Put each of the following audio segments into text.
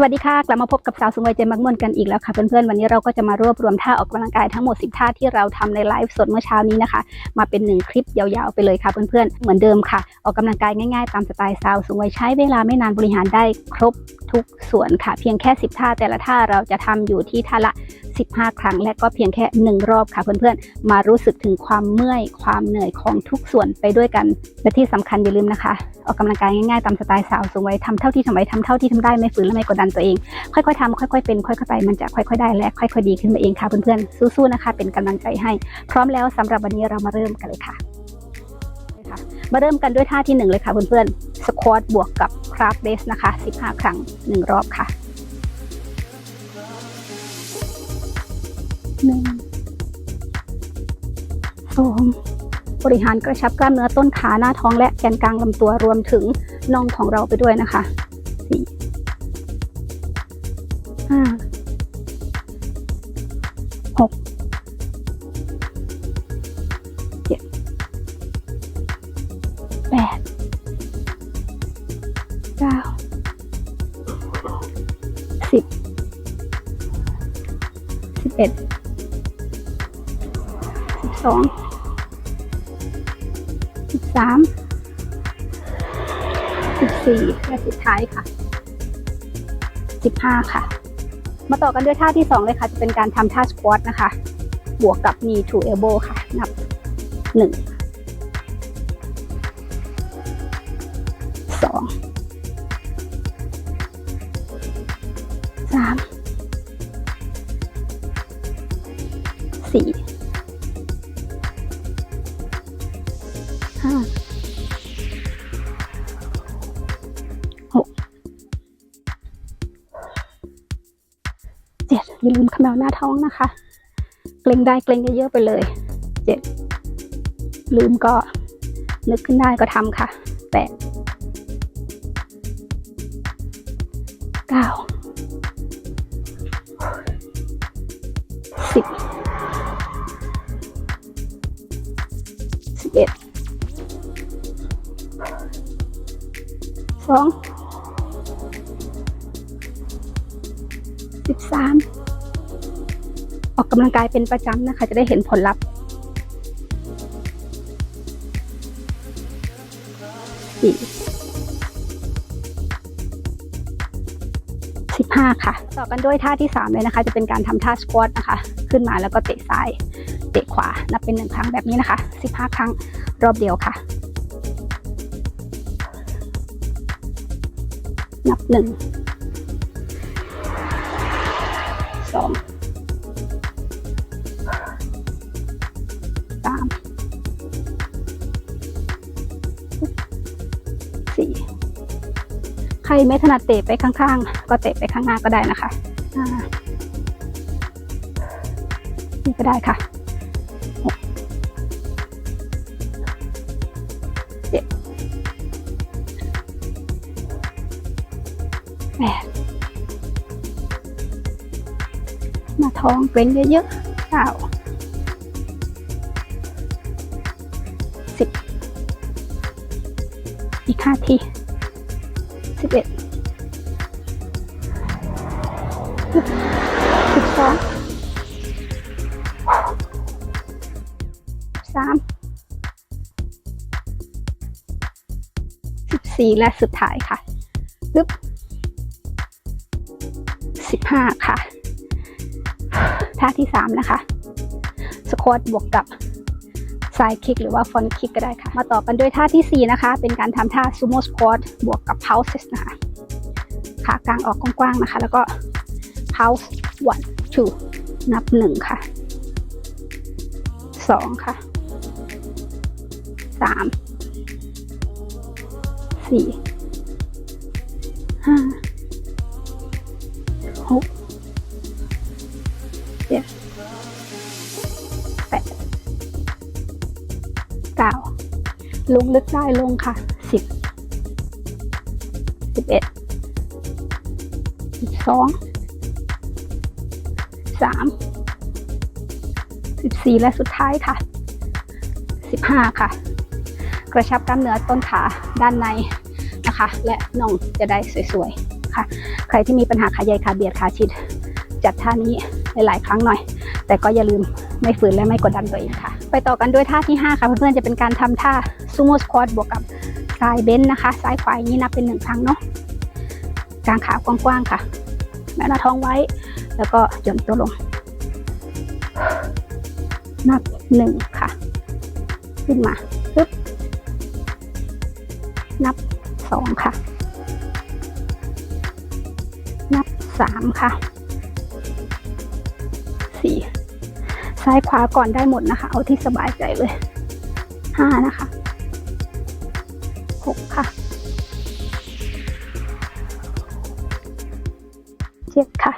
สวัสดีค่ะ กลับมาพบกับสาวสูงวัยเจมักมนกันอีกแล้วค่ะเพื่อนๆ วันนี้เราก็จะมารวบรวมท่าออกกำลังกายทั้งหมด 10 ท่าที่เราทำในไลฟ์สดเมื่อเช้านี้นะคะ มาเป็นหนึ่งคลิปยาวๆไปเลยค่ะเพื่อนๆ เหมือนเดิมค่ะ ออกกำลังกายง่ายๆ ตามสไตล์สาวสูงวัยใช้เวลาไม่นานบริหารได้ครบทุกส่วนค่ะ เพียงแค่ 10 ท่าแต่ละท่าเราจะทำอยู่ที่ท่าละ 15 ครั้ง และก็เพียงแค่ 1 รอบค่ะเพื่อนๆ มารู้สึกถึงความเมื่อย ความเหนื่อยของทุกส่วนไปด้วยกัน และที่สำคัญอย่าลืมนะคะ ออกกำลังกายง่ายๆตามสไตล์สาวสูงวัยทำเท่าที่ทำไว้ทำเท่าที่ทำได้ไม่ฝืนและไม่กดดันตัวเอง ค่อยๆทำค่อยๆเป็น ค่อยๆไปมันจะค่อยๆได้และค่อยๆดีขึ้นมาเองค่ะเพื่อนๆสู้ๆนะคะ เป็นกำลังใจให้ พร้อมแล้วสำหรับวันนี้เรามาเริ่มกันเลยค่ะมาเริ่มกันด้วยท่าที่หนึ่งเลยค่ะเพื่อนๆสควอตบวกกับคราฟเบสนะคะ 15 ครั้ง 1 รอบค่ะ หนึ่งสองบริหารกระชับกล้ามเนื้อต้นขาหน้าท้องและแกนกลางลำตัวรวมถึงน่องของเราไปด้วยนะคะสี่ห้าหก สิบสองสิบสามสิบสี่และสุดท้ายค่ะสิบห้าค่ะ มาต่อกันด้วยท่าที่สองเลยค่ะ จะเป็นการทำท่าสควอตนะคะ บวกกับ knee to elbow ค่ะ นับหนึ่งสองสามสี่ อย่าลืมเขมวหน้าท้องนะคะ เกรงได้เกรงเยอะๆไปเลย เจ็ด ลืมก็นึกขึ้นได้ก็ทำค่ะ แปด เก้า สิบ สิบเอ็ด สอง สิบสาม ออกกำลังกายเป็นประจำนะคะ จะได้เห็นผลลัพธ์สี่สิบห้าค่ะ ต่อกันด้วยท่าที่สามเลยนะคะ จะเป็นการทำท่าสควอตนะคะ ขึ้นมาแล้วก็เตะซ้าย เตะขวา นับเป็นหนึ่งครั้งแบบนี้นะคะสิบห้าครั้งรอบเดียวค่ะ นับหนึ่งสอง ใครไม่ถนัดเตะไปข้างๆ ก็เตะไปข้างหน้าก็ได้นะคะนี่ก็ได้ค่ะหกเจ็ดแปดหน้าท้องเกร็งเยอะๆเก้าสิบอีกห้าที สิบเอ็ดสิบสองสามสิบสี่และสุดท้ายค่ะปึ๊บสิบห้าค่ะ ท่าที่สามนะคะ สควอตบวกกับ ซ้ายคลิกหรือว่าฟอนต์คลิกก็ได้ค่ะ มาต่อกันด้วยท่าที่ 4 นะคะ เป็นการทำท่าซูโม่สควอตบวกกับเพาส์เซสนะคะขากลางออกกว้างๆนะคะ แล้วก็เพาส์วันทูนับ 1 ค่ะ 2 ค่ะ 3 4 ลงลึกได้ลงค่ะสิบสิบเอ็ดสิบสองสามสิบสี่และสุดท้ายค่ะสิบห้าค่ะ กระชับกล้ามเนื้อต้นขาด้านในนะคะ และน่องจะได้สวยๆค่ะ ใครที่มีปัญหาขาใหญ่ขาเบียดขาชิด จัดท่านี้หลายๆครั้งหน่อย แต่ก็อย่าลืมไม่ฝืนและไม่กดดันตัวเองค่ะ ไปต่อกันด้วยท่าที่ 5 ค่ะเพื่อนๆจะเป็นการทำท่าซูโม่สควอตบวกกับซ้ายเบนนะคะ ซ้ายขวาอย่างนี้นับเป็นหนึ่งครั้งเนาะกางขากว้างๆค่ะแม่หน้าท้องไว้ แล้วก็หย่อนตัวลง นับหนึ่งค่ะ ขึ้นมาปึ๊บนับสองค่ะ นับสามค่ะสี่ ซ้ายขวาก่อนได้หมดนะคะ เอาที่สบายใจเลยห้านะคะหกค่ะเจ็ดค่ะ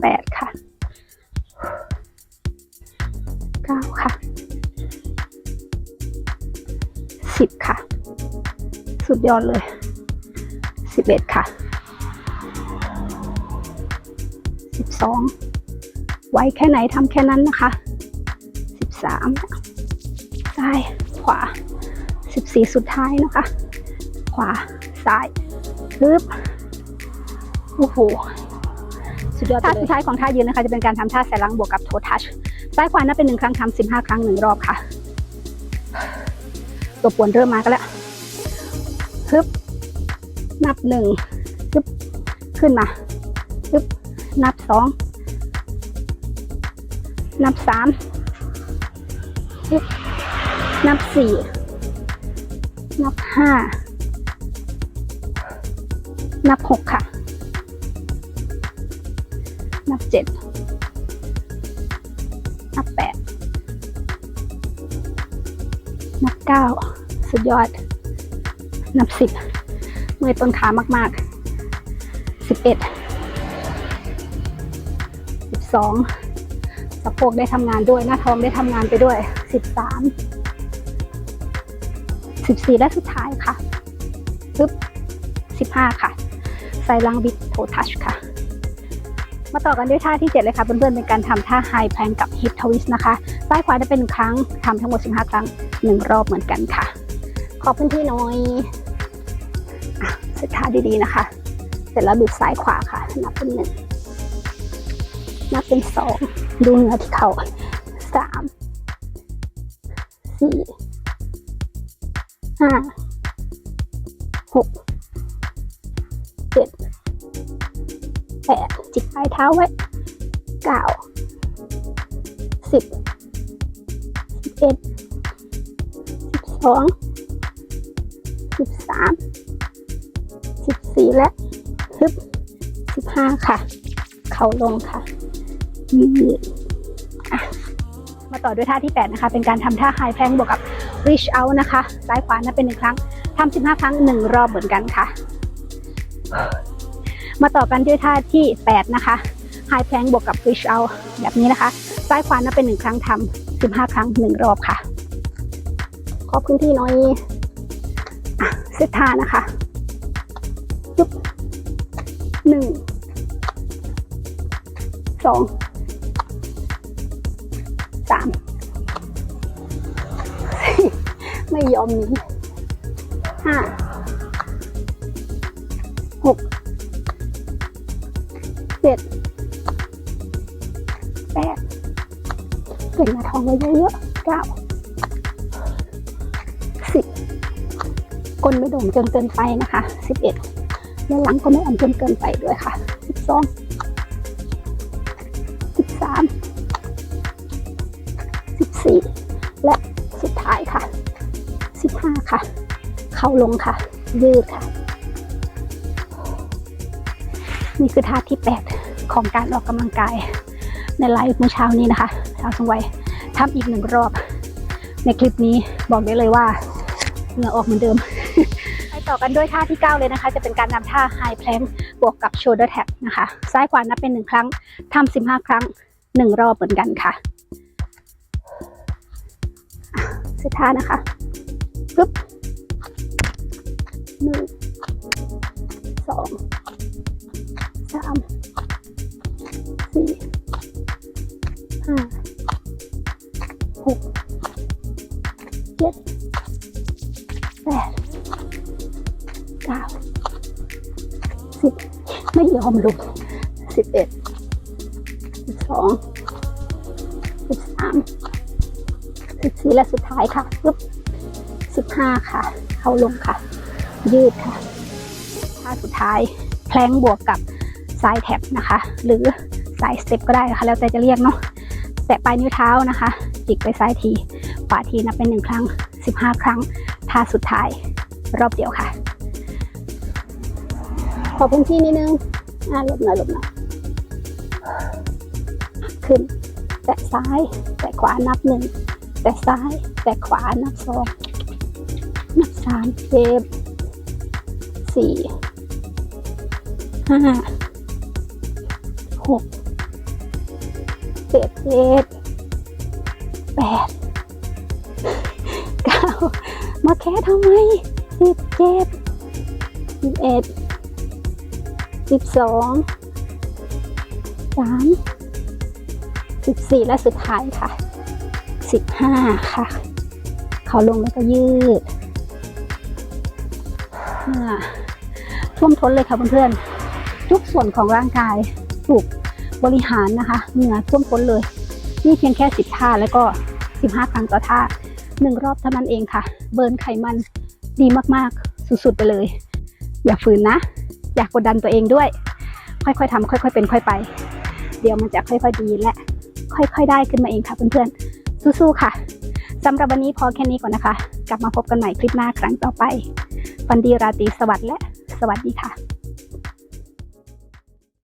แปดค่ะเก้าค่ะสิบค่ะ สุดยอดเลยสิบเอ็ดค่ะ สิบสองไวแค่ไหนทำแค่นั้นนะคะสิบสามซ้ายขวาสิบสี่สุดท้ายนะคะ ขวาซ้ายปึ๊บโอ้โหสุดยอดท่าสุดท้ายของท่ายืนนะคะ จะเป็นการทำท่าแสลังบวกกับโททัชซ้ายขวานับเป็นหนึ่งครั้งทำสิบห้าครั้งหนึ่งรอบค่ะ ตัวปวนเริ่มมากันแล้วปึ๊บนับหนึ่งปึ๊บขึ้นมาปึ๊บ นับสอง นับสาม นับสี่ นับห้า นับหกค่ะ นับเจ็ด นับแปด นับเก้า สุดยอด นับสิบ เมื่อยต้นขามากๆสิบเอ็ด สิบสองสะโพกได้ทำงานด้วย หน้าท้องได้ทำงานไปด้วยสิบสามสิบสี่และสุดท้ายค่ะปึ๊บสิบห้าค่ะไซลังบิดโททัชค่ะ มาต่อกันด้วยท่าที่ 7 เลยค่ะเพื่อนๆเป็นการทำท่าไฮแพลงกับฮิปทวิสนะคะ ซ้ายขวาจะเป็นครั้งทำทั้งหมด 15 ครั้ง 1 รอบเหมือนกันค่ะ ขอพื้นที่หน้อยเสร็จท่าดีๆนะคะ เสร็จแล้วบิดซ้ายขวาค่ะ นับเป็นหนึ่ง นับเป็นสองดูเหนือที่เข่าสามสี่ห้าหกเจ็ดแปดจิกปลายเท้าไว้เก้าสิบสิบเอ็ดสิบสองสิบสามสิบสี่และฮึบสิบห้าค่ะ เข่าลงค่ะ ยืดมาต่อด้วยท่าที่ 8 นะคะ เป็นการทำท่าไฮแพลงบวกกับ reach out นะคะ ซ้ายขวานับเป็นหนึ่งครั้งทำ15ครั้ง1รอบเหมือนกันค่ะ มาต่อกันด้วยท่าที่ 8 นะคะ high plank บวกกับ reach out แบบนี้นะคะ ซ้ายขวานับเป็นหนึ่งครั้งทำ15ครั้ง1รอบค่ะ ขอพื้นที่น้อยอะเซตท่านะคะยุบหนึ่งสอง สามสี่ไม่ยอมหนีห้าหกเจ็ดแปดเก่งหน้าท้องไว้เยอะๆเก้าสิบก้นไม่โด่งจนเกินไปนะคะสิบเอ็ดและหลังก็ไม่อ่อนจนเกินไปด้วยค่ะสิบสอง ค่ะเข้าลงค่ะ ยืดค่ะ นี่คือท่าที่ 8 ของการออกกำลังกาย ในไลฟ์เมื่อเช้านี้นะคะสาวสงไวทำอีกหนึ่งรอบ ในคลิปนี้บอกได้เลยว่าเหงื่อออกเหมือนเดิมไปต่อกันด้วยท่าที่ 9 เลยนะคะ จะเป็นการนำท่า High Plank บวกกับ Shoulder Tap นะคะ ซ้ายขวานับเป็น 1 ครั้งทำ15 ครั้ง 1 รอบเหมือนกันค่ะอะเสร็จท่านะคะ ปึ๊บหนึ่งสองสามสี่ห้าหกเจ็ดแปดเก้าสิบไม่ยอมลงสิบเอ็ดสิบสองสิบสามสิบสี่และสุดท้ายค่ะปึ๊บ สิบห้าค่ะ เข้าลงค่ะ ยืดค่ะท่าสุดท้ายแพลงบวกกับสายแท็บนะคะ หรือสายสเต็ปก็ได้นะคะ แล้วแต่จะเรียกเนาะแตะปลายนิ้วเท้านะคะ จิกไปซ้ายทีขวาทีนับเป็นหนึ่งครั้งสิบห้าครั้งท่าสุดท้ายรอบเดียวค่ะ ขอพื้นที่นิดนึงอ่าหลบหน่อยหลบหน่อยขึ้น แตะซ้าย แตะขวานับหนึ่งแตะซ้าย แตะขวานับสอง สามเจ็บสี่ห้าหกเจ็ดเจ็ดแปดเก้ามาแค่ทำไมสิบเจ็ดสิบเอ็ดสิบสองสามสิบสี่และสุดท้ายค่ะสิบห้าค่ะ เขาลงแล้วก็ยืด เหงื่อท่วมท้นเลยค่ะเพื่อนๆทุกส่วนของร่างกายถูกบริหารนะคะเหงื่อท่วมท้นเลย นี่เพียงแค่สิบท่าแล้วก็สิบห้าครั้งต่อท่าหนึ่งรอบเท่านั้นเองค่ะ เบิร์นไขมันดีมากๆ สุดๆไปเลย อย่าฝืนนะ อยากกดดันตัวเองด้วย ค่อยๆทำค่อยๆเป็นค่อยไป เดี๋ยวมันจะค่อยๆดีและ ค่อยๆได้ขึ้นมาเองค่ะเพื่อนๆสู้ๆค่ะสำหรับวันนี้พอแค่นี้ก่อนนะคะ กลับมาพบกันใหม่คลิปหน้าครั้งต่อไป ฟันดีราตรีสวัสดิ์และสวัสดีค่ะ